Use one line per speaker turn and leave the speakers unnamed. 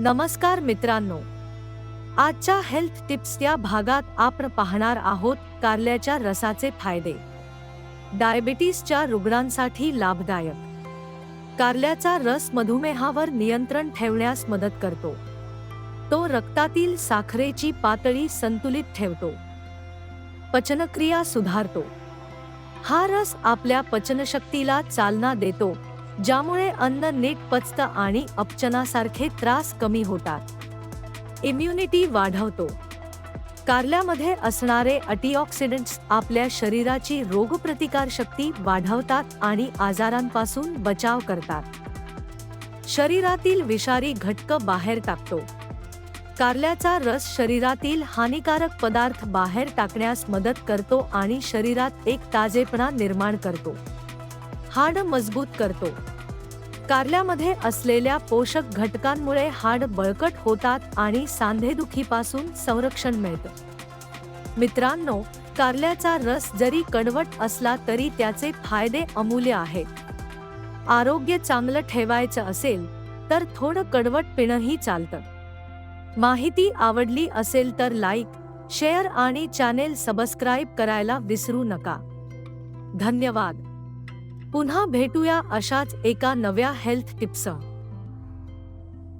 नमस्कार मित्रांनो. आजच्या हेल्थ टिप्स या भागात आपण पाहणार आहोत कारल्याच्या रसाचे फायदे. डायबिटीसच्या रुग्णांसाठी लाभदायक. कारल्याचा रस मधुमेहावर नियंत्रण ठेवण्यास मदत करतो. तो रक्तातील साखरेची पातळी संतुलित ठेवतो. पचनक्रिया सुधारतो. हा रस आपल्या पचनशक्तीला चालना देतो. ज्यामुळे अन्न नीट पचतं आणि अपचनासारखे त्रास कमी होतात. इम्युनिटी वाढवतो. कारल्यामध्ये असणारे अँटीऑक्सिडंट्स आपल्या शरीराची रोगप्रतिकार शक्ती वाढवतात आणि आजारांपासून बचाव करतात. शरीरातील विषारी घटक बाहेर टाकतो. कारल्याचा रस शरीरातील हानिकारक पदार्थ बाहेर टाकण्यास मदत करतो आणि शरीरात एक ताजेपणा निर्माण करतो. हाड मजबूत करतो. कारल्यामध्ये असलेल्या पोषक घटकांमुळे हाड बळकट होतात आणि सांधेदुखीपासून संरक्षण मिळतं. मित्रांनो कारल्याचा रस जरी कडवट असला तरी त्याचे फायदे अमूल्य आहेत आरोग्य चांगलं ठेवायचं असेल तर थोडं कडवट पिणंही चालतं. माहिती आवडली असेल तर लाईक शेअर आणि चॅनेल सबस्क्राईब करायला विसरू नका. धन्यवाद. पुन्हा भेटूया अशाच एका नव्या हेल्थ टिप्सह